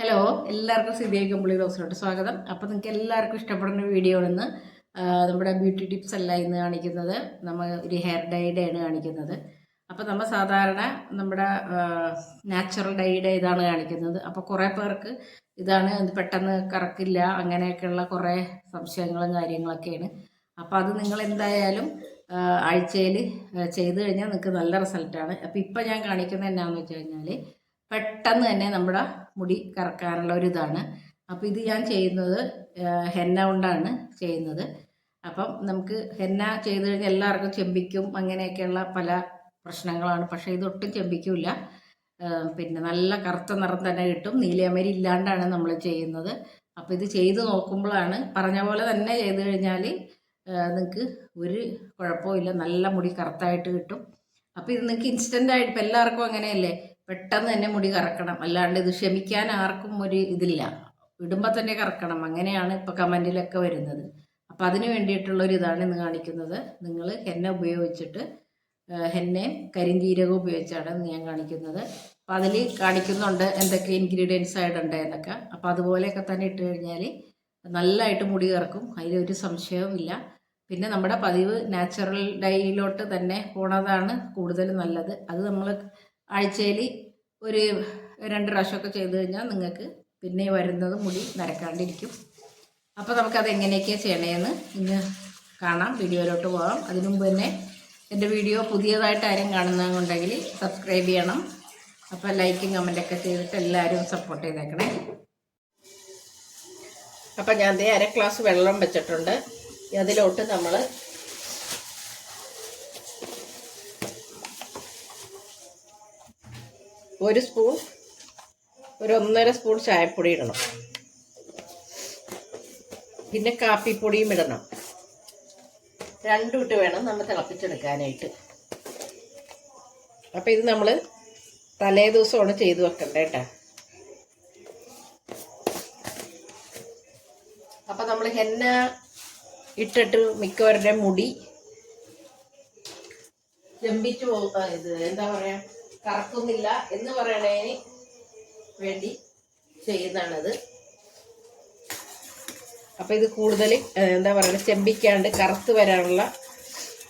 Hello എല്ലാവർക്കും സിദ്ധിയ കമ്പിളി ഹൗസിലോട്ട് സ്വാഗതം. അപ്പോൾ നിങ്ങൾക്ക് എല്ലാവർക്കും ഇഷ്ടപ്പെടുന്ന വീഡിയോ ഇന്ന് നമ്മുടെ ബ്യൂട്ടി ടിപ്സ് അല്ല ഇന്ന് കാണിക്കുന്നത്. നമ്മൾ ഒരു ഹെയർ ഡൈഡ് ആണ് കാണിക്കുന്നത്. അപ്പോൾ നമ്മൾ സാധാരണ നമ്മുടെ നാച്ചുറൽ ഡൈഡ് ഇതാണ് കാണിക്കുന്നത്. അപ്പോൾ കുറേ പേർക്ക് ഇതാണ് പെട്ടെന്ന് കറക്കില്ല അങ്ങനെയൊക്കെയുള്ള കുറേ സംശയങ്ങളും കാര്യങ്ങളൊക്കെയാണ്. അപ്പോൾ അത് നിങ്ങൾ എന്തായാലും ആഴ്ചയിൽ ചെയ്ത് കഴിഞ്ഞാൽ നിങ്ങൾക്ക് നല്ല റിസൾട്ടാണ്. അപ്പോൾ ഇപ്പം ഞാൻ കാണിക്കുന്നത് എന്നാന്ന് വെച്ച് കഴിഞ്ഞാൽ പെട്ടെന്ന് തന്നെ നമ്മുടെ മുടി കറക്കാനുള്ള ഒരു ഇതാണ്. അപ്പോൾ ഇത് ഞാൻ ചെയ്യുന്നത് ഹെന്ന കൊണ്ടാണ് ചെയ്യുന്നത്. അപ്പം നമുക്ക് ഹെന്ന ചെയ്ത് കഴിഞ്ഞാൽ എല്ലാവർക്കും ചെമ്പിക്കും അങ്ങനെയൊക്കെയുള്ള പല പ്രശ്നങ്ങളാണ്. പക്ഷേ ഇതൊട്ടും ചെമ്പിക്കില്ല പിന്നെ നല്ല കറുത്ത നിറം തന്നെ കിട്ടും. നീലയമരി ഇല്ലാണ്ടാണ് നമ്മൾ ചെയ്യുന്നത്. അപ്പോൾ ഇത് ചെയ്ത് നോക്കുമ്പോഴാണ് പറഞ്ഞ പോലെ തന്നെ ചെയ്ത് കഴിഞ്ഞാൽ നിങ്ങൾക്ക് ഒരു കുഴപ്പമില്ല നല്ല മുടി കറുത്തായിട്ട് കിട്ടും. അപ്പോൾ ഇത് നിങ്ങൾക്ക് ഇൻസ്റ്റന്റ് ആയിട്ട് ഇപ്പം എല്ലാവർക്കും അങ്ങനെയല്ലേ? പെട്ടെന്ന് തന്നെ മുടി കറക്കണം. അല്ലാണ്ട് ഇത് ക്ഷമിക്കാൻ ആർക്കും ഒരു ഇതില്ല. ഇടുമ്പോൾ തന്നെ കറക്കണം. അങ്ങനെയാണ് ഇപ്പോൾ കമന്റിലൊക്കെ വരുന്നത്. അപ്പം അതിന് വേണ്ടിയിട്ടുള്ളൊരു ഇതാണ് ഇന്ന് കാണിക്കുന്നത്. നിങ്ങൾ ഹെന്ന ഉപയോഗിച്ചിട്ട് ഹെന്നയും കരിഞ്ജീരകവും ഉപയോഗിച്ചാണ് ഞാൻ കാണിക്കുന്നത്. അപ്പം അതിൽ കാണിക്കുന്നുണ്ട് എന്തൊക്കെ ഇൻഗ്രീഡിയൻസ് ആയിട്ടുണ്ട് എന്നൊക്കെ. അപ്പോൾ അതുപോലെയൊക്കെ തന്നെ ഇട്ട് കഴിഞ്ഞാൽ നല്ലതായിട്ട് മുടി കറക്കും. അതിലൊരു സംശയവും ഇല്ല. പിന്നെ നമ്മുടെ പതിവ് നാച്ചുറൽ ഡൈയിലോട്ട് തന്നെ പോണതാണ് കൂടുതൽ നല്ലത്. അത് നമ്മൾ ആഴ്ചയിൽ ഒരു രണ്ട് പ്രാവശ്യമൊക്കെ ചെയ്ത് കഴിഞ്ഞാൽ നിങ്ങൾക്ക് പിന്നെ വരുന്നത് മുടി നരക്കാണ്ടിരിക്കും അപ്പോൾ നമുക്കത് എങ്ങനെയൊക്കെയാണ് ചെയ്യണേന്ന് ഇന്ന് കാണാം വീഡിയോയിലോട്ട് പോകാം. അതിനു മുമ്പ് തന്നെ എന്റെ വീഡിയോ പുതിയതായിട്ട് ആരും കാണുന്നതുണ്ടെങ്കിൽ സബ്സ്ക്രൈബ് ചെയ്യണം. അപ്പോൾ ലൈക്കും കമന്റൊക്കെ ചെയ്തിട്ട് എല്ലാവരും സപ്പോർട്ട് ചെയ്തേക്കണേ. അപ്പം ഞാൻ ദേ അര ഗ്ലാസ് വെള്ളം വെച്ചിട്ടുണ്ട്. അതിലോട്ട് നമ്മൾ ഒരു സ്പൂൺ ഒരു ഒന്നര സ്പൂൺ ചായപ്പൊടി ഇടണം. പിന്നെ കാപ്പിപ്പൊടിയും ഇടണം. രണ്ടും ഇട്ട് വേണം നമ്മൾ തിളപ്പിച്ചെടുക്കാനായിട്ട്. അപ്പം ഇത് നമ്മൾ തലേ ദിവസമാണ് ചെയ്തു വെക്കണ്ടേ കേട്ടോ അപ്പം നമ്മൾ ഹെന്ന ഇട്ടിട്ട് മിക്കവരുടെ മുടി ജമ്പിച്ചു പോകുക ഇത്. എന്താ പറയാ? കറക്കുന്നില്ല എന്ന് പറയണതിന് വേണ്ടി ചെയ്യുന്നതാണത്. അപ്പൊ ഇത് കൂടുതൽ എന്താ പറയുക ചെമ്പിക്കാണ്ട് കറുത്ത് വരാനുള്ള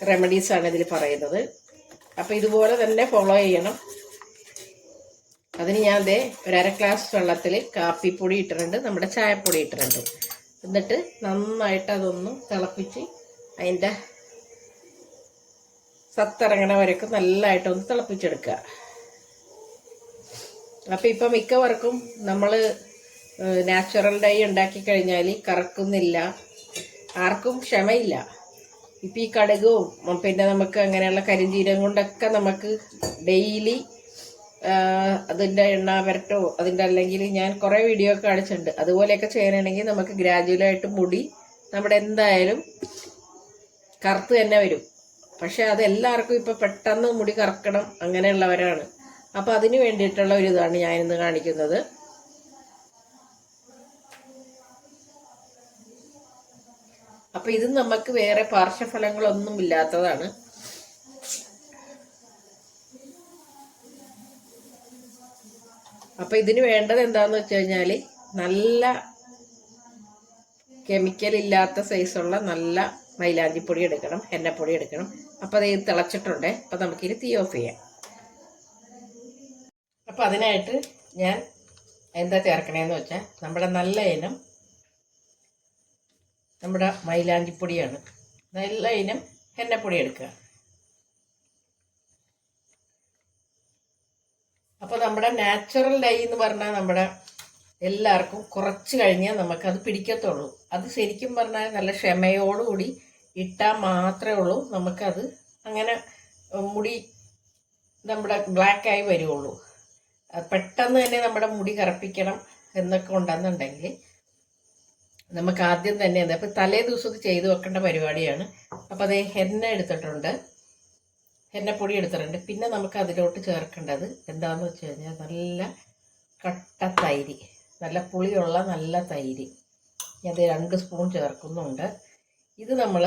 റെമഡീസാണ് ഇതിൽ പറയുന്നത്. അപ്പൊ ഇതുപോലെ തന്നെ ഫോളോ ചെയ്യണം. അതിന് ഞാൻ ദേ ഒരു അര ഗ്ലാസ് വെള്ളത്തിൽ കാപ്പിപ്പൊടി ഇട്ടിട്ടുണ്ട് നമ്മുടെ ചായപ്പൊടി ഇട്ടിട്ടുണ്ട്. എന്നിട്ട് നന്നായിട്ട് അതൊന്ന് തിളപ്പിച്ച് അതിന്റെ സത്തിറങ്ങണ നല്ലതായിട്ട് നല്ലതായിട്ടൊന്ന് തിളപ്പിച്ചെടുക്കുക. അപ്പം ഇപ്പം മിക്കവർക്കും നമ്മൾ നാച്ചുറൽ ഡൈ ഉണ്ടാക്കി കഴിഞ്ഞാൽ കറക്കുന്നില്ല. ആർക്കും ക്ഷമയില്ല. ഇപ്പം ഈ കടുകും പിന്നെ നമുക്ക് അങ്ങനെയുള്ള കരിഞ്ചീരം കൊണ്ടൊക്കെ നമുക്ക് ഡെയിലി അതിന്റെ എണ്ണ വരട്ടോ അതിന്റെ അല്ലെങ്കിൽ ഞാൻ കുറേ വീഡിയോ ഒക്കെ കാണിച്ചിട്ടുണ്ട്. അതുപോലെയൊക്കെ ചെയ്യണമെങ്കിൽ നമുക്ക് ഗ്രാജുവലായിട്ട് മുടി നമ്മുടെ എന്തായാലും കറുത്ത് തന്നെ വരും. പക്ഷെ അത് എല്ലാവർക്കും ഇപ്പൊ പെട്ടെന്ന് മുടി കറക്കണം അങ്ങനെയുള്ളവരാണ്. അപ്പോൾ അതിന് വേണ്ടിയിട്ടുള്ള ഒരു ഇതാണ് ഞാൻ ഇന്ന് കാണിക്കുന്നത്. അപ്പോൾ ഇത് നമുക്ക് വേറെ പാർശ്വഫലങ്ങളൊന്നും ഇല്ലാത്തതാണ്. അപ്പോൾ ഇതിന് വേണ്ടത് എന്താന്ന് വെച്ച് കഴിഞ്ഞാൽ നല്ല കെമിക്കൽ ഇല്ലാത്ത സൈസുള്ള നല്ല മൈലാഞ്ചിപ്പൊടി എടുക്കണം എണ്ണപ്പൊടി എടുക്കണം. അപ്പോൾ അത് തിളച്ചിട്ടുണ്ട്. അപ്പോൾ നമുക്കിനി തീ ഓഫ് ചെയ്യാം. അപ്പോൾ അതിനായിട്ട് ഞാൻ എന്താ ചേർക്കണേന്ന് വെച്ചാൽ നമ്മുടെ നല്ല ഇനം നമ്മുടെ മൈലാഞ്ചിപ്പൊടിയാണ് നല്ല ഇനം എണ്ണപ്പൊടി എടുക്കുക. അപ്പോൾ നമ്മുടെ നാച്ചുറൽ ഡൈ എന്ന് പറഞ്ഞാൽ നമ്മുടെ എല്ലാവർക്കും കുറച്ച് കഴിഞ്ഞാൽ നമുക്കത് പിടിക്കത്തുള്ളൂ. അത് ശരിക്കും പറഞ്ഞാൽ നല്ല ക്ഷമയോടുകൂടി ഇട്ടാൽ മാത്രമേ ഉള്ളൂ. നമുക്കത് അങ്ങനെ മുടി നമ്മുടെ ബ്ലാക്കായി വരുള്ളൂ പെട്ടെന്ന് തന്നെ നമ്മുടെ മുടി കറപ്പിക്കണം എന്നൊക്കെ ഉണ്ടെന്നുണ്ടെങ്കിൽ നമുക്ക് ആദ്യം തന്നെ ഇപ്പം തലേ ദിവസം ചെയ്ത് വെക്കേണ്ട പരിപാടിയാണ്. അപ്പം അത് എണ്ണ എടുത്തിട്ടുണ്ട്. എണ്ണപ്പൊടി എടുത്തിട്ടുണ്ട്. പിന്നെ നമുക്ക് അതിലോട്ട് ചേർക്കേണ്ടത് എന്താണെന്ന് വെച്ച് കഴിഞ്ഞാൽ നല്ല കട്ട തൈര് നല്ല പുളിയുള്ള നല്ല തൈര്. അത് രണ്ട് സ്പൂൺ ചേർക്കുന്നുണ്ട്. ഇത് നമ്മൾ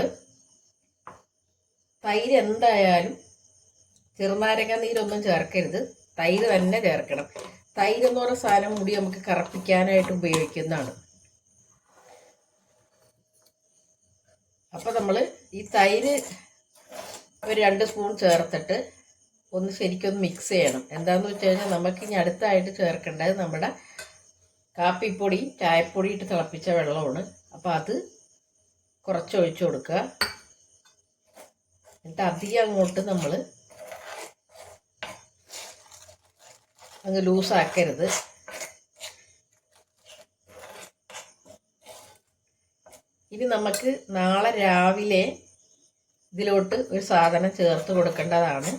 തൈര് എന്തായാലും ചെറുനാരങ്ങ നീരൊന്നും ചേർക്കരുത്. തൈര് തന്നെ ചേർക്കണം. തൈര് എന്ന് പറയുന്ന സാധനം മുടി നമുക്ക് കറപ്പിക്കാനായിട്ട് ഉപയോഗിക്കുന്നതാണ്. അപ്പൊ നമ്മൾ ഈ തൈര് ഒരു രണ്ട് സ്പൂൺ ചേർത്തിട്ട് ഒന്ന് ശരിക്കൊന്ന് മിക്സ് ചെയ്യണം. എന്താണെന്ന് വെച്ച് കഴിഞ്ഞാൽ നമുക്ക് ഇനി അടുത്തായിട്ട് ചേർക്കേണ്ടത് നമ്മുടെ കാപ്പിപ്പൊടി ചായപ്പൊടി ഇട്ട് തിളപ്പിച്ച വെള്ളമാണ്. അപ്പോൾ അത് കുറച്ച് ഒഴിച്ചു കൊടുക്കുക. എന്നിട്ട് അധികം അങ്ങോട്ട് നമ്മൾ അങ്ങ് ലൂസാക്കരുത് ഇനി നമുക്ക് നാളെ രാവിലെ ഇതിലോട്ട് ഒരു സാധനം ചേർത്ത് കൊടുക്കേണ്ടതാണ്.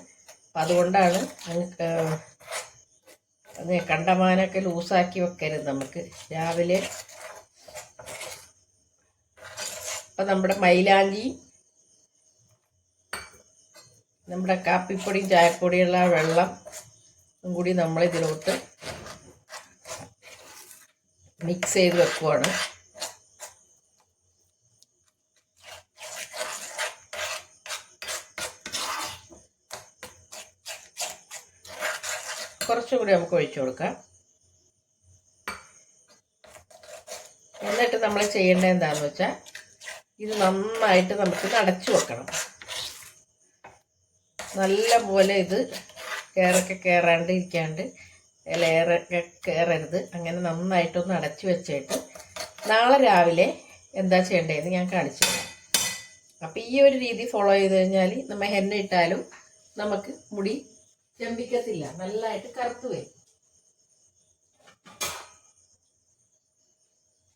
അപ്പം അതുകൊണ്ടാണ് അങ്ങ് കണ്ടമാനൊക്കെ ലൂസാക്കി വെക്കരുത് നമുക്ക്. രാവിലെ അപ്പം നമ്മുടെ മൈലാഞ്ചി നമ്മുടെ കാപ്പിപ്പൊടിയും ചായപ്പൊടിയുള്ള വെള്ളം കൂടി നമ്മൾ ഇതിലോട്ട് മിക്സ് ചെയ്ത് വെക്കുവാണ്. കുറച്ചുകൂടി നമുക്ക് ഒഴിച്ചു കൊടുക്കാം. എന്നിട്ട് നമ്മൾ ചെയ്യേണ്ടത് എന്താണെന്ന് വെച്ചാൽ ഇത് നന്നായിട്ട് നമുക്ക് അടച്ചു വെക്കണം. നല്ല പോലെ ഇത് കയറൊക്കെ കയറാണ്ട് ഇരിക്കാണ്ട് ഇലയറൊക്കെ കയറരുത് അങ്ങനെ നന്നായിട്ടൊന്ന് അടച്ചു വെച്ചിട്ട് നാളെ രാവിലെ എന്താ ചെയ്യേണ്ടതെന്ന് ഞാൻ കാണിച്ചു തരാം. അപ്പം ഈ ഒരു രീതി ഫോളോ ചെയ്ത് കഴിഞ്ഞാൽ നമ്മൾ ഹെന്ന ഇട്ടാലും നമുക്ക് മുടി ചെമ്പിക്കത്തില്ല. നല്ലതായിട്ട് കറുത്ത് വരും.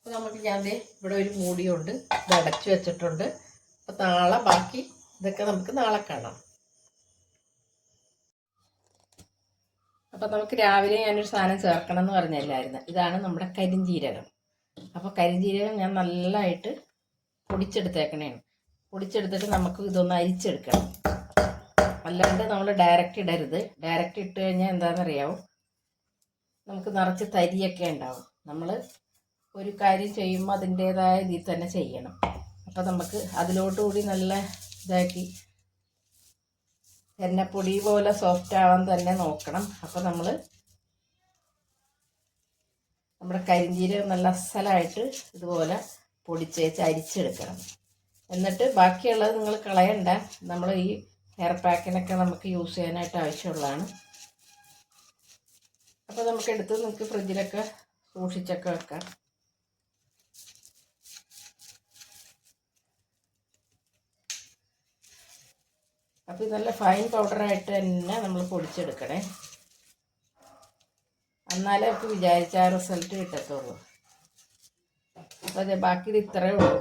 അപ്പോൾ നമുക്ക് ഞാൻ ഇവിടെ ഒരു മൂടിയുണ്ട്. ഇത് അടച്ചു വെച്ചിട്ടുണ്ട്. അപ്പോൾ നാളെ ബാക്കി ഇതൊക്കെ നമുക്ക് നാളെ കാണാം. അപ്പം നമുക്ക് രാവിലെ ഞാനൊരു സാധനം ചേർക്കണം എന്ന് പറഞ്ഞല്ലായിരുന്നു. ഇതാണ് നമ്മുടെ കരിഞ്ജീരകം അപ്പോൾ കരിഞ്ജീരകം ഞാൻ നല്ലതായിട്ട് പൊടിച്ചെടുത്തേക്കണേണ്. പൊടിച്ചെടുത്തിട്ട് നമുക്ക് ഇതൊന്ന് അരിച്ചെടുക്കണം. അല്ലാണ്ട് നമ്മൾ ഡയറക്റ്റ് ഇടരുത്. ഡയറക്റ്റ് ഇട്ട് കഴിഞ്ഞാൽ എന്താണെന്നറിയാവോ നമുക്ക് നിറച്ച് തരിയൊക്കെ ഉണ്ടാവും. നമ്മൾ ഒരു കാര്യം ചെയ്യുമ്പോൾ അതിന്റേതായ ഇതിൽ തന്നെ ചെയ്യണം. അപ്പോൾ നമുക്ക് അതിലോട്ട് കൂടി നല്ല ഇതാക്കി എണ്ണപ്പൊടി പോലെ സോഫ്റ്റ് ആവാൻ തന്നെ നോക്കണം. അപ്പോൾ നമ്മൾ നമ്മുടെ കരിഞ്ചീരകം നല്ല അസലായിട്ട് ഇതുപോലെ പൊടിച്ചേച്ച് അരിച്ചെടുക്കണം. എന്നിട്ട് ബാക്കിയുള്ളത് നിങ്ങൾ കളയണ്ട. നമ്മൾ ഈ ഹെയർ പാക്കിനൊക്കെ നമുക്ക് യൂസ് ചെയ്യാനായിട്ട് ആവശ്യമുള്ളതാണ്. അപ്പോൾ നമുക്ക് എടുത്ത് നിങ്ങൾക്ക് ഫ്രിഡ്ജിലൊക്കെ സൂക്ഷിച്ചൊക്കെ വെക്കാം. അപ്പോൾ ഇത് നല്ല ഫൈൻ പൗഡറായിട്ട് തന്നെ നമ്മൾ പൊടിച്ചെടുക്കണേ. എന്നാലേ നമുക്ക് വിചാരിച്ച ആ റിസൾട്ട് കിട്ടത്തുള്ളൂ. അപ്പോൾ അതെ ബാക്കി ഇത് ഇത്രയേ ഉള്ളൂ.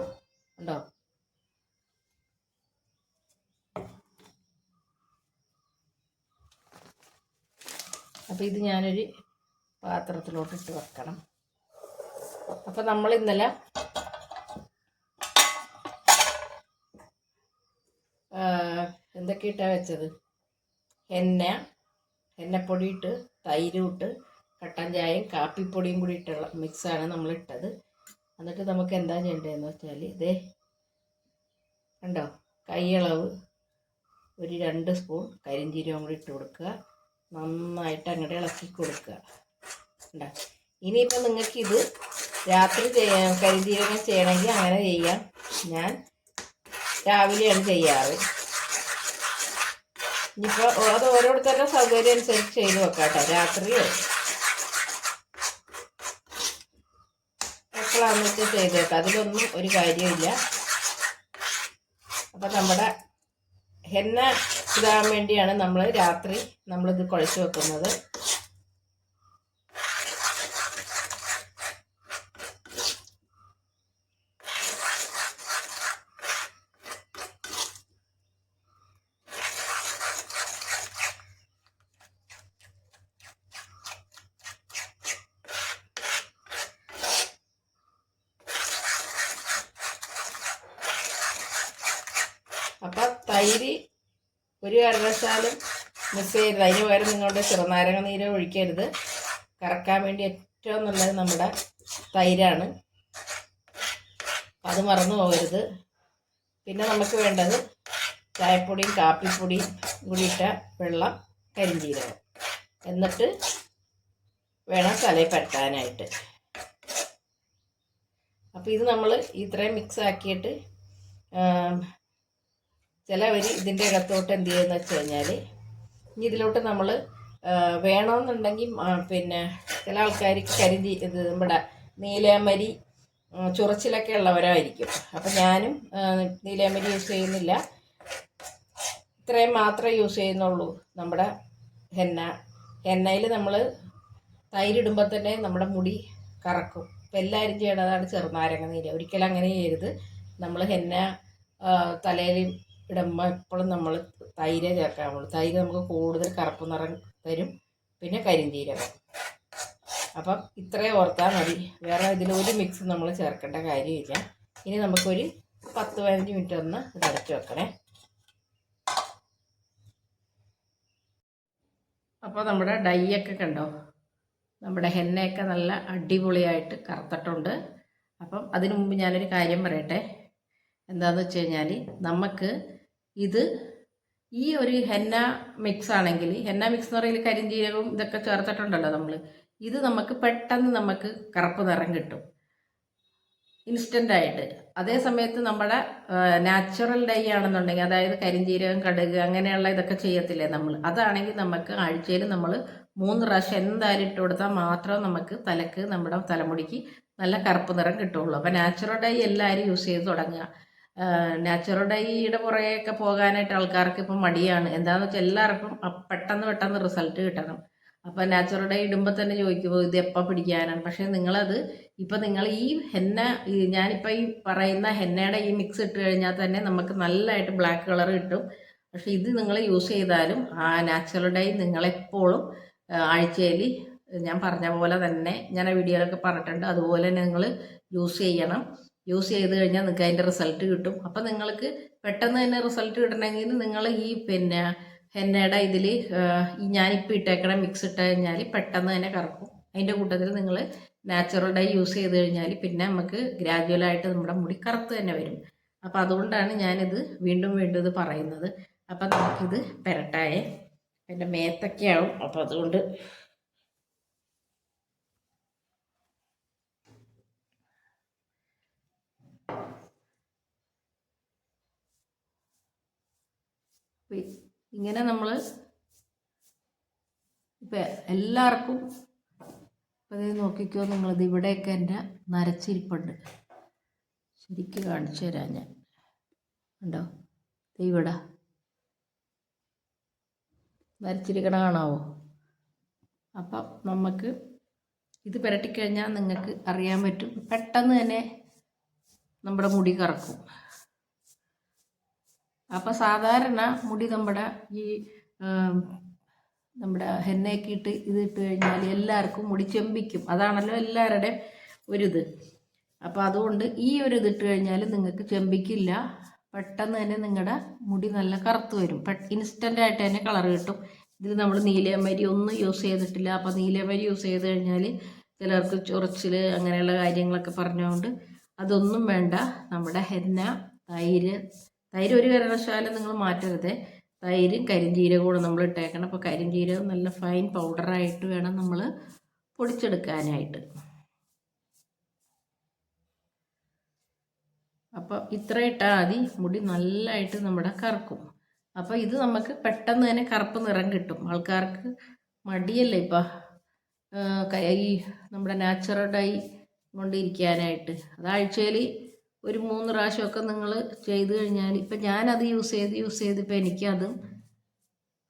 ഉണ്ടോ അപ്പോൾ ഇത് ഞാനൊരു പാത്രത്തിലോട്ട് ഇട്ട് വെക്കണം. അപ്പോൾ നമ്മൾ ഇന്നലെ ആ, എന്തൊക്കെ ഇട്ടാ വെച്ചത്? എണ്ണ എണ്ണപ്പൊടി ഇട്ട് തൈരും ഇട്ട് കട്ടൻ ചായയും കാപ്പിപ്പൊടിയും കൂടി ഇട്ടുള്ള മിക്സാണ് നമ്മൾ ഇട്ടത് എന്നിട്ട് നമുക്ക് എന്താ ചെയ്യേണ്ടതെന്ന് വെച്ചാൽ ഇതേ കണ്ടോ? കൈയളവ് ഒരു രണ്ട് സ്പൂൺ കരിഞ്ചീരകം കൂടി ഇട്ട് കൊടുക്കുക. നന്നായിട്ട് അങ്ങോട്ട് ഇളക്കി കൊടുക്കുക. കണ്ടോ? ഇനിയിപ്പോൾ നിങ്ങൾക്കിത് രാത്രി കരിഞ്ചീരകം ചെയ്യണമെങ്കിൽ അങ്ങനെ ചെയ്യാം. ഞാൻ രാവിലെയാണ് ചെയ്യാറ്. ഇനിയിപ്പോൾ അത് ഓരോരുത്തരുടെ സൗകര്യം അനുസരിച്ച് ചെയ്ത് വെക്കാട്ടോ. കേട്ടോ രാത്രിയോ? എപ്പോഴാണെന്ന് വെച്ചാൽ ചെയ്തേക്കാം അതിലൊന്നും ഒരു കാര്യമില്ല അപ്പം നമ്മുടെ ഹെന്ന ഇടാൻ വേണ്ടിയാണ് നമ്മൾ രാത്രി നമ്മളിത് കുഴച്ച് വെക്കുന്നത് അപ്പം തൈര് കാരണവശാലും മിസ് ചെയ്യരുത്. അതിന് പകരം നിങ്ങളുടെ ചെറുനാരങ്ങ നീര് ഒഴിക്കരുത്. കറക്കാൻ വേണ്ടി ഏറ്റവും നല്ലത് നമ്മുടെ തൈരാണ്. അത് മറന്നു പോകരുത്. പിന്നെ നമുക്ക് വേണ്ടത് ചായപ്പൊടിയും കാപ്പിപ്പൊടിയും കൂടിയിട്ട വെള്ളം കരിഞ്ചീരകം. എന്നിട്ട് വേണം തലയിൽ പരട്ടാനായിട്ട് അപ്പോൾ ഇത് നമ്മൾ ഇത്രയും മിക്സ് ആക്കിയിട്ട് ചിലവർ ഇതിന്റെ അകത്തോട്ട് എന്ത് ചെയ്യുമെന്ന് വെച്ച് കഴിഞ്ഞാൽ ഇനി ഇതിലോട്ട് നമ്മൾ വേണമെന്നുണ്ടെങ്കിൽ പിന്നെ ചില ആൾക്കാർ കരുതി ഇത് നമ്മുടെ നീലാമരി ചുറച്ചിലൊക്കെ ഉള്ളവരായിരിക്കും. അപ്പം ഞാനും നീലാമരി യൂസ് ചെയ്യുന്നില്ല. ഇത്രയും മാത്രമേ യൂസ് ചെയ്യുന്നുള്ളൂ നമ്മുടെ ഹെന്ന. ഹെന്നയിൽ നമ്മൾ തൈരിടുമ്പോൾ തന്നെ നമ്മുടെ മുടി കറക്കും. അപ്പം എല്ലാവരും ചെയ്യണതാണ് ചെറുനാരങ്ങ നീര്. ഒരിക്കലും അങ്ങനെ ചെയ്യരുത്. നമ്മൾ ഹെന്ന തലയിൽ ഇടുമ്പോൾ എപ്പോഴും നമ്മൾ തൈര് ചേർക്കാവുള്ളൂ തൈര് നമുക്ക് കൂടുതൽ കറുപ്പ് നിറം തരും. പിന്നെ കരിഞ്ചീരകം. അപ്പം ഇത്രയും ഓർത്താൽ മതി. വേറെ ഇതിലൊരു മിക്സ് നമ്മൾ ചേർക്കേണ്ട കാര്യമില്ല. ഇനി നമുക്കൊരു പത്ത് പതിനഞ്ച് മിനിറ്റ് ഒന്ന് ഇത് വെക്കണേ. അപ്പോൾ നമ്മുടെ ഡൈ ഒക്കെ കണ്ടോ? നമ്മുടെ ഹെന്നയൊക്കെ നല്ല അടിപൊളിയായിട്ട് കറുത്തിട്ടുണ്ട്. അപ്പം അതിനു മുമ്പ് ഞാനൊരു കാര്യം പറയട്ടെ. എന്താണെന്ന് വെച്ച് കഴിഞ്ഞാൽ നമുക്ക് ഇത് ഈ ഒരു ഹെന്ന മിക്സ് ആണെങ്കിൽ ഹെന്ന മിക്സ് എന്ന് പറയുന്നത് കരിഞ്ജീരകവും ഇതൊക്കെ ചേർത്തിട്ടുണ്ടല്ലോ നമ്മൾ ഇത് നമുക്ക് പെട്ടെന്ന് നമുക്ക് കറുപ്പ് നിറം കിട്ടും. ഇൻസ്റ്റന്റ് ആയിട്ട്. അതേ സമയത്ത് നമ്മുടെ നാച്ചുറൽ ഡൈ ആണെന്നുണ്ടെങ്കിൽ അതായത് കരിഞ്ജീരകം കടുക് അങ്ങനെയുള്ള ഇതൊക്കെ ചെയ്യത്തില്ലേ നമ്മൾ അതാണെങ്കിൽ നമുക്ക് ആഴ്ചയിൽ നമ്മൾ മൂന്ന് പ്രാവശ്യം എന്തായാലും ഇട്ട് കൊടുത്താൽ മാത്രം നമുക്ക് തലക്ക് നമ്മുടെ തലമുടിക്ക് നല്ല കറുപ്പ് നിറം കിട്ടുള്ളൂ അപ്പോൾ നാച്ചുറൽ ഡൈ എല്ലാവരും യൂസ് ചെയ്ത് തുടങ്ങുക. നാച്ചുറൽ ഡൈയുടെ പുറകെയൊക്കെ പോകാനായിട്ട് ആൾക്കാർക്ക് ഇപ്പം മടിയാണ്. എന്താണെന്ന് വെച്ചാൽ എല്ലാവർക്കും പെട്ടെന്ന് പെട്ടെന്ന് റിസൾട്ട് കിട്ടണം. അപ്പം നാച്ചുറൽ ഡൈ ഇടുമ്പോൾ തന്നെ ചോദിക്കുമ്പോൾ ഇത് എപ്പോൾ പിടിക്കാനാണ്? പക്ഷേ നിങ്ങളത് ഇപ്പം നിങ്ങൾ ഈ ഹെന്ന ഞാനിപ്പോൾ ഈ പറയുന്ന ഹെന്നയുടെ ഈ മിക്സ് ഇട്ട് കഴിഞ്ഞാൽ തന്നെ നമുക്ക് നല്ലതായിട്ട് ബ്ലാക്ക് കളർ കിട്ടും. പക്ഷേ ഇത് നിങ്ങൾ യൂസ് ചെയ്താലും ആ നാച്ചുറൽ ഡൈ നിങ്ങളെപ്പോഴും ആഴ്ചയിൽ ഞാൻ പറഞ്ഞ പോലെ തന്നെ ഞാൻ ആ വീഡിയോയിലൊക്കെ പറഞ്ഞിട്ടുണ്ട് അതുപോലെ തന്നെ നിങ്ങൾ യൂസ് ചെയ്യണം. യൂസ് ചെയ്ത് കഴിഞ്ഞാൽ നിങ്ങൾക്ക് അതിന്റെ റിസൾട്ട് കിട്ടും. അപ്പം നിങ്ങൾക്ക് പെട്ടെന്ന് തന്നെ റിസൾട്ട് കിട്ടണമെങ്കിൽ നിങ്ങൾ ഈ പിന്നെ ഹെന്നയുടെ ഇതിൽ ഞാനിപ്പോൾ ഇട്ടേക്കണ മിക്സ് ഇട്ട് കഴിഞ്ഞാൽ പെട്ടെന്ന് തന്നെ കറക്കും. അതിന്റെ കൂട്ടത്തിൽ നിങ്ങൾ നാച്ചുറൽ ഡൈ യൂസ് ചെയ്ത് കഴിഞ്ഞാൽ പിന്നെ നമുക്ക് ഗ്രാജുവലായിട്ട് നമ്മുടെ മുടി കറുത്ത് തന്നെ വരും. അപ്പോൾ അതുകൊണ്ടാണ് ഞാനിത് വീണ്ടും വീണ്ടും ഇത് പറയുന്നത്. അപ്പം നമുക്കിത് പെരട്ടായേ. എന്റെ മേത്തൊക്കെയാവും. അപ്പോൾ അതുകൊണ്ട് ഇങ്ങനെ നമ്മൾ ഇപ്പം എല്ലാവർക്കും ഇപ്പം നോക്കിക്കോ നിങ്ങളിത് ഇവിടെയൊക്കെ എന്റെ നരച്ചിരിപ്പുണ്ട്. ശരിക്കും കാണിച്ചു തരാം ഞാൻ. ഉണ്ടോ ഇവിടെ. നരച്ചിരിക്കണ കാണാവോ? അപ്പം നമുക്ക് ഇത് പുരട്ടിക്കഴിഞ്ഞാൽ നിങ്ങൾക്ക് അറിയാൻ പറ്റും. പെട്ടെന്ന് തന്നെ നമ്മുടെ മുടി കറക്കും. അപ്പോൾ സാധാരണ മുടി നമ്മുടെ ഈ നമ്മുടെ ഹെന്നയൊക്കെ ഇട്ട് ഇത് ഇട്ട് കഴിഞ്ഞാൽ എല്ലാവർക്കും മുടി ചെമ്പിക്കും. അതാണല്ലോ എല്ലാവരുടെയും ഒരിത്. അപ്പോൾ അതുകൊണ്ട് ഈ ഒരു ഇത് ഇട്ട് കഴിഞ്ഞാൽ നിങ്ങൾക്ക് ചെമ്പിക്കില്ല. പെട്ടെന്ന് തന്നെ നിങ്ങളുടെ മുടി നല്ല കറുത്ത് വരും. ഇൻസ്റ്റന്റ് ആയിട്ട് തന്നെ കളർ കിട്ടും. ഇതിൽ നമ്മൾ നീലമരി ഒന്നും യൂസ് ചെയ്തിട്ടില്ല. അപ്പോൾ നീലമരി യൂസ് ചെയ്ത് കഴിഞ്ഞാൽ ചിലർക്ക് ചൊറിച്ചിൽ അങ്ങനെയുള്ള കാര്യങ്ങളൊക്കെ പറഞ്ഞുകൊണ്ട് അതൊന്നും വേണ്ട. നമ്മുടെ ഹെന്ന തൈര് തൈര് ഒരു കാരണവശാലും നിങ്ങൾ മാറ്റരുത്. തൈരും കരിഞ്ജീരകവും നമ്മൾ ഇട്ടേക്കണം. അപ്പോൾ കരിഞ്ജീരകം നല്ല ഫൈൻ പൗഡറായിട്ട് വേണം നമ്മൾ പൊടിച്ചെടുക്കാനായിട്ട്. അപ്പോൾ ഇത്ര ഇട്ടാൽ മതി. മുടി നല്ലതായിട്ട് നമ്മുടെ കറക്കും. അപ്പോൾ ഇത് നമുക്ക് പെട്ടെന്ന് തന്നെ കറുപ്പ് നിറം കിട്ടും. ആൾക്കാർക്ക് മടിയല്ലേ ഇപ്പം? ഈ നമ്മുടെ നാച്ചുറൽ ഡൈ കൊണ്ടിരിക്കാനായിട്ട്. അത് ആഴ്ചയിൽ ഒരു മൂന്ന് പ്രാവശ്യമൊക്കെ നിങ്ങൾ ചെയ്ത് കഴിഞ്ഞാൽ ഇപ്പം ഞാനത് യൂസ് ചെയ്ത് യൂസ് ചെയ്തിപ്പോൾ എനിക്കത്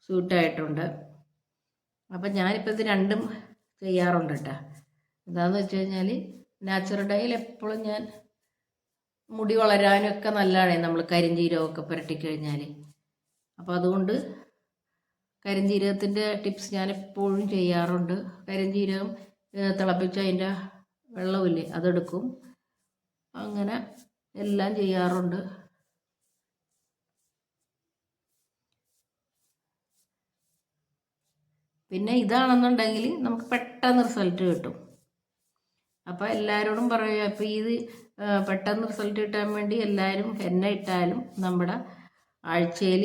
സ്യൂട്ടായിട്ടുണ്ട്. അപ്പം ഞാനിപ്പോൾ ഇത് രണ്ടും ചെയ്യാറുണ്ട് കേട്ടോ. എന്താണെന്ന് വെച്ച് കഴിഞ്ഞാൽ നാച്ചുറൽ ഡേയിൽ എപ്പോഴും ഞാൻ മുടി വളരാനൊക്കെ നല്ലതാണ് നമ്മൾ കരിഞ്ജീരകമൊക്കെ പുരട്ടി കഴിഞ്ഞാൽ. അപ്പോൾ അതുകൊണ്ട് കരിഞ്ജീരകത്തിന്റെ ടിപ്സ് ഞാൻ എപ്പോഴും ചെയ്യാറുണ്ട്. കരിഞ്ജീരകം ഏഹ്, തിളപ്പിച്ച് അതിന്റെ വെള്ളമില്ലേ അതെടുക്കും. അങ്ങനെ എല്ലാം ചെയ്യാറുണ്ട്. പിന്നെ ഇതാണെന്നുണ്ടെങ്കിൽ നമുക്ക് പെട്ടെന്ന് റിസൾട്ട് കിട്ടും. അപ്പോൾ എല്ലാവരോടും പറയുക അപ്പോൾ ഇത് പെട്ടെന്ന് റിസൾട്ട് കിട്ടാൻ വേണ്ടി എല്ലാവരും എണ്ണ ഇട്ടാലും നമ്മുടെ ആഴ്ചയിൽ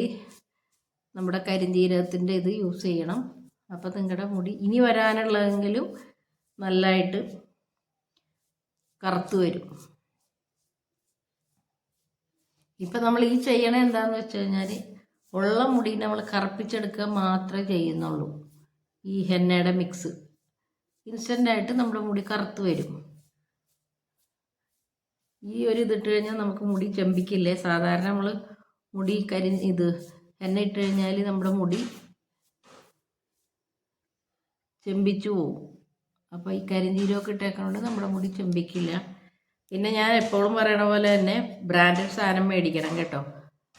നമ്മുടെ കരിഞ്ജീരകത്തിന്റെ ഇത് യൂസ് ചെയ്യണം. അപ്പോൾ നിങ്ങളുടെ മുടി ഇനി വരാനുള്ളതെങ്കിലും നല്ലതായിട്ട് കറുത്ത് വരും. ഇപ്പം നമ്മൾ ഈ ചെയ്യണേ എന്താന്ന് വെച്ച് കഴിഞ്ഞാൽ ഉള്ള മുടി നമ്മൾ കറുപ്പിച്ചെടുക്കുക മാത്രമേ ചെയ്യുന്നുള്ളൂ. ഈ ഹെന്നയുടെ മിക്സ് ഇൻസ്റ്റന്റായിട്ട് നമ്മുടെ മുടി കറുത്ത് വരും. ഈ ഒരു ഇതിട്ട് കഴിഞ്ഞാൽ നമുക്ക് മുടി ചെമ്പിക്കില്ലേ? സാധാരണ നമ്മൾ മുടി കരി ഇത് എണ്ണ ഇട്ട് കഴിഞ്ഞാൽ നമ്മുടെ മുടി ചെമ്പിച്ചു പോവും. അപ്പോൾ ഈ കരിഞ്ചീരമൊക്കെ ഇട്ടേക്കണോണ്ട് നമ്മുടെ മുടി ചെമ്പിക്കില്ല. പിന്നെ ഞാൻ എപ്പോഴും പറയണ പോലെ തന്നെ ബ്രാൻഡഡ് സാധനം മേടിക്കണം കേട്ടോ.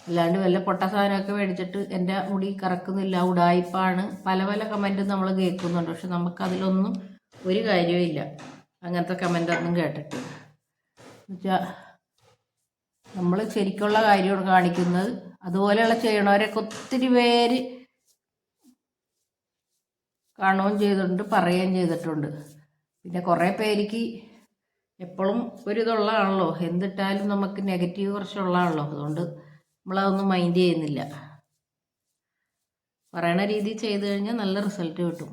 അല്ലാണ്ട് വല്ല പൊട്ട സാധനമൊക്കെ മേടിച്ചിട്ട് എന്റെ മുടി കറക്കുന്നില്ല ഉടായ്പാണ്. പല പല കമന്റും നമ്മൾ കേൾക്കുന്നുണ്ട്. പക്ഷെ നമുക്കതിലൊന്നും ഒരു കാര്യവും ഇല്ല. അങ്ങനത്തെ കമന്റൊന്നും കേട്ടിട്ട്. എന്നുവെച്ചാൽ നമ്മൾ ശരിക്കുള്ള കാര്യമാണ് കാണിക്കുന്നത്. അതുപോലെയുള്ള ചെയ്യണവരൊക്കെ ഒത്തിരി പേര് കാണുകയും ചെയ്തിട്ടുണ്ട് പറയുകയും ചെയ്തിട്ടുണ്ട്. പിന്നെ കുറേ പേർക്ക് എപ്പോഴും ഒരിതുള്ളതാണല്ലോ. എന്തിട്ടാലും നമുക്ക് നെഗറ്റീവ് കുറച്ചുള്ളതാണല്ലോ. അതുകൊണ്ട് നമ്മളതൊന്നും മൈൻഡ് ചെയ്യുന്നില്ല. പറയണ രീതി ചെയ്ത് കഴിഞ്ഞാൽ നല്ല റിസൾട്ട് കിട്ടും.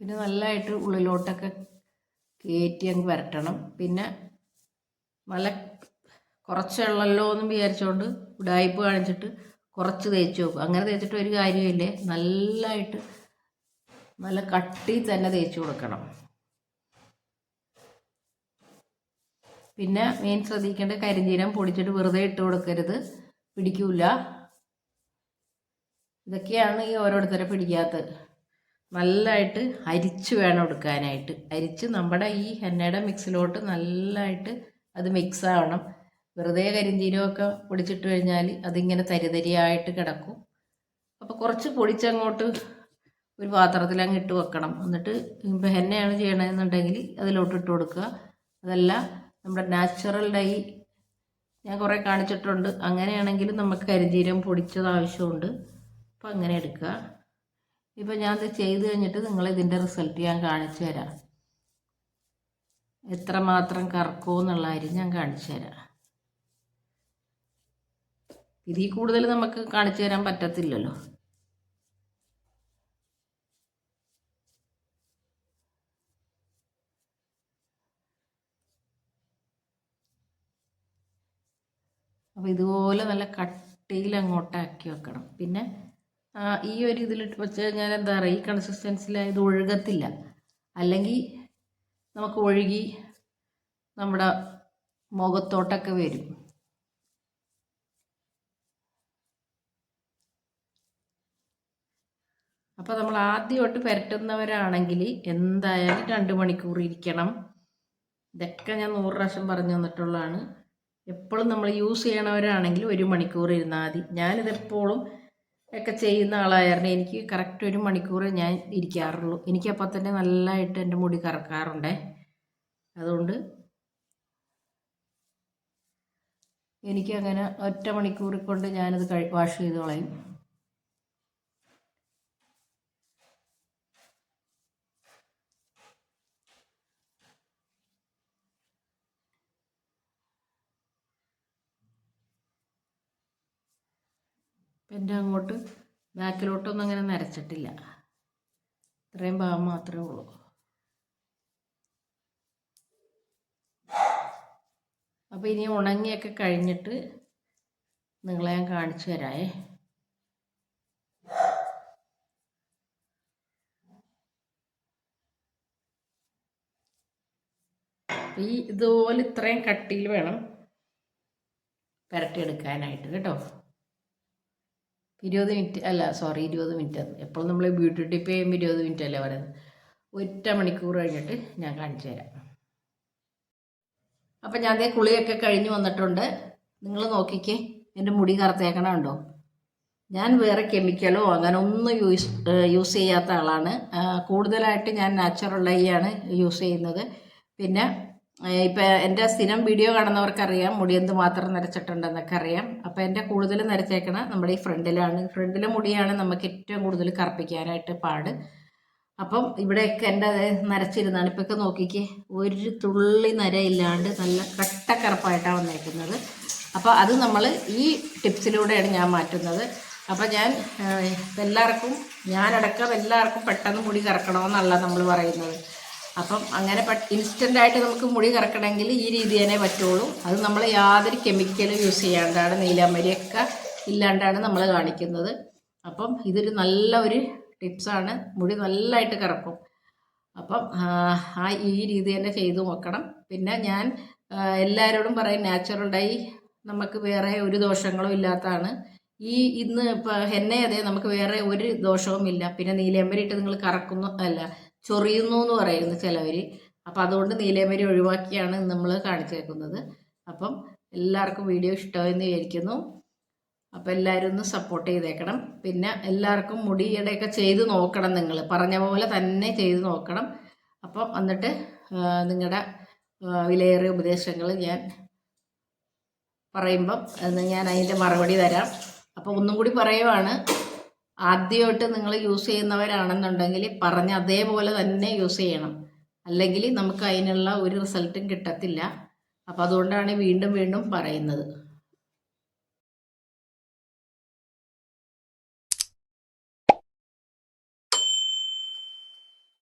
പിന്നെ നല്ലതായിട്ട് ഉള്ളിലോട്ടൊക്കെ കയറ്റി അങ്ങ് വരട്ടണം. പിന്നെ നല്ല കുറച്ചുള്ളല്ലോ എന്ന് വിചാരിച്ചുകൊണ്ട് ഉടായ്പ കാണിച്ചിട്ട് കുറച്ച് തേച്ച് നോക്കും അങ്ങനെ തേച്ചിട്ട് ഒരു കാര്യമില്ലേ നല്ലതായിട്ട് നല്ല കട്ടി തന്നെ തേച്ച് കൊടുക്കണം. പിന്നെ മെയിൻ ശ്രദ്ധിക്കേണ്ട കരിഞ്ചീരം പൊടിച്ചിട്ട് വെറുതെ ഇട്ട് കൊടുക്കരുത്. പിടിക്കൂല. ഇതൊക്കെയാണ് ഈ ഓരോരുത്തരെ പിടിക്കാത്തത് നല്ലതായിട്ട് അരിച്ച് വേണം എടുക്കാനായിട്ട്. അരിച്ച് നമ്മുടെ ഈ ഹെന്നയുടെ മിക്സിലോട്ട് നല്ലതായിട്ട് അത് മിക്സ് ആവണം. വെറുതെ കരിഞ്ചീരമൊക്കെ പൊടിച്ചിട്ട് കഴിഞ്ഞാൽ അതിങ്ങനെ തരിതരിയായിട്ട് കിടക്കും. അപ്പോൾ കുറച്ച് പൊടിച്ചങ്ങോട്ട് ഒരു പാത്രത്തിൽ അങ്ങ് ഇട്ട് വെക്കണം. എന്നിട്ട് ഇപ്പം ഹെന്നയാണ് ചെയ്യണമെന്നുണ്ടെങ്കിൽ അതിലോട്ട് ഇട്ട് കൊടുക്കുക. അതല്ല നമ്മുടെ നാച്ചുറൽ ഡൈ ഞാൻ കുറേ കാണിച്ചിട്ടുണ്ട്. അങ്ങനെയാണെങ്കിലും നമുക്ക് കരിഞ്ചീരം പൊടിച്ചത് ആവശ്യമുണ്ട്. അപ്പം അങ്ങനെ എടുക്കുക. ഇപ്പം ഞാൻ ഇത് ചെയ്ത് കഴിഞ്ഞിട്ട് നിങ്ങൾ ഇതിന്റെ റിസൾട്ട് ഞാൻ കാണിച്ചു തരാം. എത്രമാത്രം കറക്കുമെന്നുള്ള കാര്യം ഞാൻ കാണിച്ചു തരാം. ഇതിൽ കൂടുതൽ നമുക്ക് കാണിച്ചു തരാൻ പറ്റത്തില്ലല്ലോ. അപ്പോൾ ഇതുപോലെ നല്ല കട്ടിയിൽ അങ്ങോട്ടാക്കി വെക്കണം. പിന്നെ ഈ ഒരു ഇതിലിട്ട് വെച്ച് കഴിഞ്ഞാൽ എന്താ പറയുക ഈ കൺസിസ്റ്റൻസിലായത് ഒഴുകത്തില്ല. അല്ലെങ്കിൽ നമുക്ക് ഒഴുകി നമ്മുടെ മുഖത്തോട്ടൊക്കെ വരും. അപ്പോൾ നമ്മൾ ആദ്യമായിട്ട് പുരട്ടുന്നവരാണെങ്കിൽ എന്തായാലും രണ്ട് മണിക്കൂർ ഇരിക്കണം. ഇതൊക്കെ ഞാൻ നൂറ് പ്രാവശ്യം പറഞ്ഞു തന്നിട്ടുള്ളതാണ്. എപ്പോഴും നമ്മൾ യൂസ് ചെയ്യണവരാണെങ്കിൽ ഒരു മണിക്കൂർ ഇരുന്നാൽ മതി. ഞാനിതെപ്പോഴും ഒക്കെ ചെയ്യുന്ന ആളായിരുന്നു എനിക്ക് കറക്റ്റ് ഒരു മണിക്കൂർ ഞാൻ ഇരിക്കാറുള്ളൂ. എനിക്കപ്പോൾ തന്നെ നല്ലതായിട്ട് എന്റെ മുടി കറക്കാറുണ്ടേ. അതുകൊണ്ട് എനിക്കങ്ങനെ ഒറ്റ മണിക്കൂർ കൊണ്ട് ഞാനത് കഴി വാഷ് ചെയ്ത് കളയും എന്റെ അങ്ങോട്ട് ബാക്കിലോട്ടൊന്നും അങ്ങനെ നരച്ചിട്ടില്ല. ഇത്രയും ഭാഗം മാത്രമേ ഉള്ളൂ. അപ്പോൾ ഇനി ഉണങ്ങിയൊക്കെ കഴിഞ്ഞിട്ട് നിങ്ങളെ ഞാൻ കാണിച്ചു തരാമേ ഈ ഇതുപോലെ ഇത്രയും കട്ടിയിൽ വേണം പുരട്ടിയെടുക്കാനായിട്ട് കേട്ടോ. ഇരുപത് മിനിറ്റ് അല്ല സോറി ഇരുപത് മിനിറ്റ്. എപ്പോഴും നമ്മൾ ബ്യൂട്ടി ടിപ്പ് ചെയ്യുമ്പോൾ ഇരുപത് മിനിറ്റ് അല്ലേ പറയുന്നത് ഒറ്റ മണിക്കൂർ കഴിഞ്ഞിട്ട് ഞാൻ കാണിച്ചു തരാം. അപ്പം ഞാൻ അതേ കുളിയൊക്കെ കഴിഞ്ഞ് വന്നിട്ടുണ്ട്. നിങ്ങൾ നോക്കിക്കേ എന്റെ മുടി കറുത്തേക്കണമുണ്ടോ ഞാൻ വേറെ കെമിക്കലോ അങ്ങനെ ഒന്നും യൂസ് യൂസ് ചെയ്യാത്ത ആളാണ്. കൂടുതലായിട്ട് ഞാൻ നാച്ചുറൽ ഡൈ ആണ് യൂസ് ചെയ്യുന്നത്. പിന്നെ ഇപ്പം എന്റെ സ്ഥിരം വീഡിയോ കാണുന്നവർക്കറിയാം മുടി എന്ത് മാത്രം നരച്ചിട്ടുണ്ടെന്നൊക്കെ അറിയാം. അപ്പോൾ എന്റെ കൂടുതൽ നരച്ചേക്കണ നമ്മുടെ ഈ ഫ്രണ്ടിലാണ്. ഫ്രണ്ടിലെ മുടിയാണ് നമുക്ക് ഏറ്റവും കൂടുതൽ കറുപ്പിക്കാനായിട്ട് പാട്. അപ്പം ഇവിടെയൊക്കെ എന്റെ നരച്ചിരുന്നാണ്. ഇപ്പൊക്കെ നോക്കിക്കേ ഒരു തുള്ളി നര ഇല്ലാണ്ട് നല്ല കട്ടക്കറുപ്പായിട്ടാണ് വന്നേക്കുന്നത്. അപ്പോൾ അത് നമ്മൾ ഈ ടിപ്സിലൂടെയാണ് ഞാൻ മാറ്റുന്നത്. അപ്പോൾ ഞാൻ എല്ലാവർക്കും ഞാനടക്കം എല്ലാവർക്കും പെട്ടെന്ന് മുടി കറക്കണമെന്നല്ല നമ്മൾ പറയുന്നത്. അപ്പം അങ്ങനെ ഇൻസ്റ്റന്റ് ആയിട്ട് നമുക്ക് മുടി കറക്കണമെങ്കിൽ ഈ രീതി തന്നെ പറ്റുള്ളൂ. അത് നമ്മൾ യാതൊരു കെമിക്കലും യൂസ് ചെയ്യാണ്ടാണ് നീലാമരിയൊക്കെ ഇല്ലാണ്ടാണ് നമ്മൾ കാണിക്കുന്നത്. അപ്പം ഇതൊരു നല്ല ഒരു ടിപ്സാണ് മുടി നല്ലതായിട്ട് കറക്കും. അപ്പം ആ, ഈ രീതി തന്നെ ചെയ്തു നോക്കണം. പിന്നെ ഞാൻ എല്ലാവരോടും പറയും നാച്ചുറൽ ഡൈ നമുക്ക് വേറെ ഒരു ദോഷങ്ങളും ഇല്ലാത്തതാണ്. ഈ ഇന്ന് ഇപ്പോൾ എന്നെ അതെ നമുക്ക് വേറെ ഒരു ദോഷവും ഇല്ല പിന്നെ നീലയമ്പരിയിട്ട് നിങ്ങൾ കറക്കുന്നു അല്ല ചൊറിയുന്നു എന്ന് പറയുന്നു ചിലവർ അപ്പം അതുകൊണ്ട് നീലേമരി ഒഴിവാക്കിയാണ് നമ്മൾ കാണിച്ചേക്കുന്നത് അപ്പം എല്ലാവർക്കും വീഡിയോ ഇഷ്ടമെന്ന് വിചാരിക്കുന്നു. അപ്പോൾ എല്ലാവരും ഒന്ന് സപ്പോർട്ട് ചെയ്തേക്കണം. പിന്നെ എല്ലാവർക്കും മുടിയുടെയൊക്കെ ചെയ്ത് നോക്കണം നിങ്ങൾ പറഞ്ഞ പോലെ തന്നെ ചെയ്ത് നോക്കണം. അപ്പം എന്നിട്ട് നിങ്ങളുടെ വിലയേറിയ ഉപദേശങ്ങൾ ഞാൻ പറയുമ്പം ഞാൻ അതിന്റെ മറുപടി തരാം. അപ്പോൾ ഒന്നും കൂടി പറയുവാണ്. ആദ്യമായിട്ട് നിങ്ങൾ യൂസ് ചെയ്യുന്നവരാണെന്നുണ്ടെങ്കിൽ പറഞ്ഞ അതേപോലെ തന്നെ യൂസ് ചെയ്യണം. അല്ലെങ്കിൽ നമുക്ക് അതിനുള്ള ഒരു റിസൾട്ടും കിട്ടത്തില്ല. അപ്പോൾ അതുകൊണ്ടാണ് വീണ്ടും വീണ്ടും പറയുന്നത്.